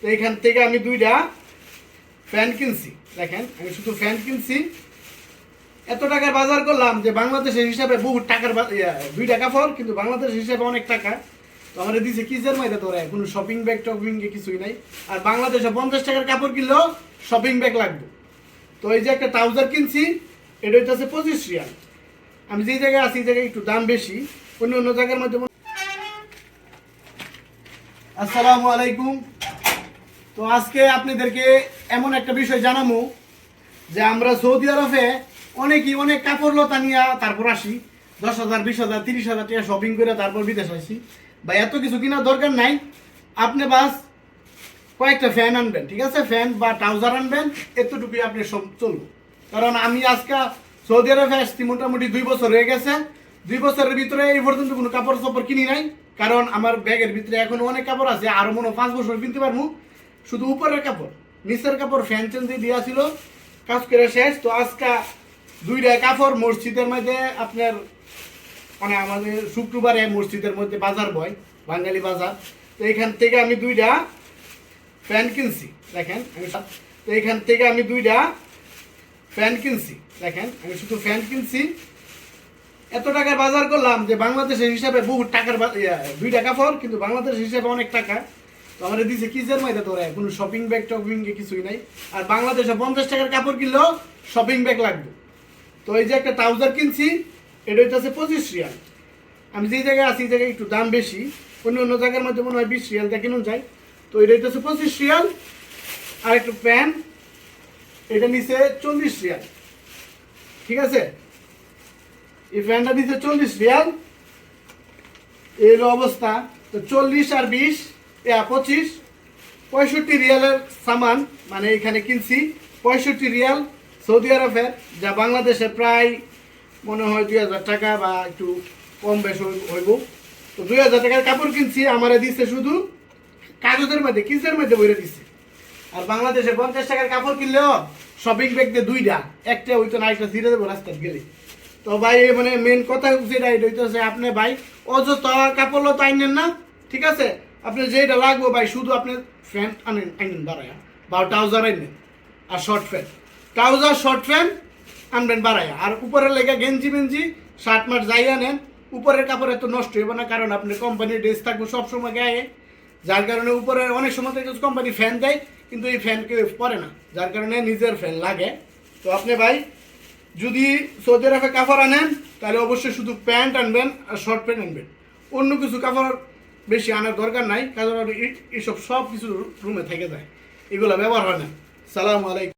তো এখান থেকে আমি দুইটা ফ্যান কিনছি। দেখেন, আমি শুধু ফ্যান কিনছি। এত টাকার বাজার করলাম যে বাংলাদেশের হিসাবে বহু টাকার দুই টাকা ফল, কিন্তু বাংলাদেশের হিসাবে অনেক টাকা। তো আমার দিছে কিসের মাইতে তোরা কোনো শপিং ব্যাগ টপিং কিছুই নাই। আর বাংলাদেশে পঞ্চাশ টাকার কাপড় কিনলেও শপিং ব্যাগ লাগবে। তো এই যে একটা ট্রাউজার কিনছি, এটা হচ্ছে পঁচিশ রিয়াল। আমি যে জায়গায় আছি, এই জায়গায় একটু দাম বেশি। অন্য অন্য জায়গার মধ্যে আসসালামু আলাইকুম। তো আজকে আপনাদেরকে এমন একটা বিষয় জানাব যে আমরা সৌদি আরবে অনেকই অনেক কাপড় লতা নিয়ে তারপর আসি। দশ হাজার, বিশ হাজার, তিরিশ হাজার টাকা শপিং করে তারপর বিদেশ আসি। বা এত কিছু কেনার দরকার নাই। আপনি বাস কয়েকটা ফ্যান আনবেন, ঠিক আছে? ফ্যান বা ট্রাউজার আনবেন, এতটুকুই আপনি সব চলবে। কারণ আমি আজকে সৌদি আরবে আসছি, মোটামুটি দুই বছর হয়ে গেছে। দুই বছরের ভিতরে এই পর্যন্ত কোনো কাপড় চাপড় কিনি নাই। কারণ আমার ব্যাগের ভিতরে এখন অনেক কাপড় আছে, আরও মনে পাঁচ বছর কিনতে পারব। শুধু উপরের কাপড়, নিচের কাপড় ফ্যান চেন দিয়ে ছিল, কাজ করে শেষ। তো আজকে দুইটা কাপড় মসজিদের মধ্যে আপনার মানে আমাদের শুক্রবারে মসজিদের মধ্যে বাজার বয়, বাঙালি বাজার। তো এখান থেকে আমি দুইটা ফ্যান কিনছি, দেখেন, আমি তো এখান থেকে আমি দুইটা ফ্যান কিনছি, দেখেন, আমি শুধু ফ্যান কিনছি। এত টাকার বাজার করলাম যে বাংলাদেশের হিসাবে বহু টাকার বা- দুই টাকা ফল কিন্তু বাংলাদেশের হিসাবে অনেক টাকা। তো আমার দিছে কিসের মাইতে তোরা? কোনো শপিং ব্যাগ টপিং কিছুই নাই। আর বাংলাদেশে পঞ্চাশ টাকার কাপড় কিনলেও শপিং ব্যাগ লাগবে। তো এই যে একটা ট্রাউজার কিনছি, এটা হচ্ছে পঁচিশ রিয়াল। আমি যে জায়গায় আছি, এই জায়গায় একটু দাম বেশি। অন্য অন্য জায়গার মধ্যে মনে হয় বিশ রিয়ালটা কিনুন যায়। তো এটা হচ্ছে পঁচিশ রিয়াল। আর একটু প্যান্ট, এটা নিচে চল্লিশ রিয়াল। ঠিক আছে? এই প্যান্টটা নিচে চল্লিশ রিয়াল। এর অবস্থা, তো চল্লিশ আর বিশ পঁচিশ। পঁয়ষট্টি রিয়ালের সামান মানে এখানে কিনছি। পঁয়ষট্টি রিয়াল সৌদি আরবের, যা বাংলাদেশে প্রায় মনে হয় দুই হাজার টাকা বা একটু কম বেশ হই- হইব। তো দুই হাজার টাকার কাপড় কিনছি, আমারে দিচ্ছে শুধু কাগজের মধ্যে, কিসের মধ্যে বইরে দিচ্ছে আর বাংলাদেশে পঞ্চাশ টাকার কাপড় কিনলেও শপিং ব্যাগ দিয়ে দুইটা, একটা হইতো না, একটা ছিঁড়ে দেবো রাস্তায় গেলে। তো ভাই মানে মেন কথা যেটা, এটা হইতেছে, আপনি ভাই অযথা কাপড় তো আইনেন না, ঠিক আছে? আপনি যেটা লাগবে ভাই, শুধু আপনি প্যান্ট আনেন আইনেন বাড়ায়া। বা ট্রাউজার আইনেন আর short pant trouser short pant আনবেন বাড়ায়া। আর উপরের লেগে গেঞ্জি মেঞ্জি শার্ট মার্ট যাই আনেন, উপরের কাপড় এত নষ্ট হইব না, কারণ আপনি কোম্পানির ড্রেস থাকবে সবসময় গায়ে। যার কারণে উপরে অনেক সময় থেকে কোম্পানি ফ্যান দেয়, কিন্তু এই ফ্যান কেউ পরে না। যার কারণে নিজের ফ্যান লাগে। তো আপনি ভাই, যদি সৌদি আরবে কাপড় আনেন, তাহলে অবশ্যই শুধু প্যান্ট আনবেন আর শর্ট প্যান্ট আনবেন। অন্য কিছু কাপড় বেশি আনার দরকার নাই, কারণ এই- এইসব সব কিছু রুমে থেকে যায়। এগুলো ব্যবহার হয় না। সালাম আলাইকুম।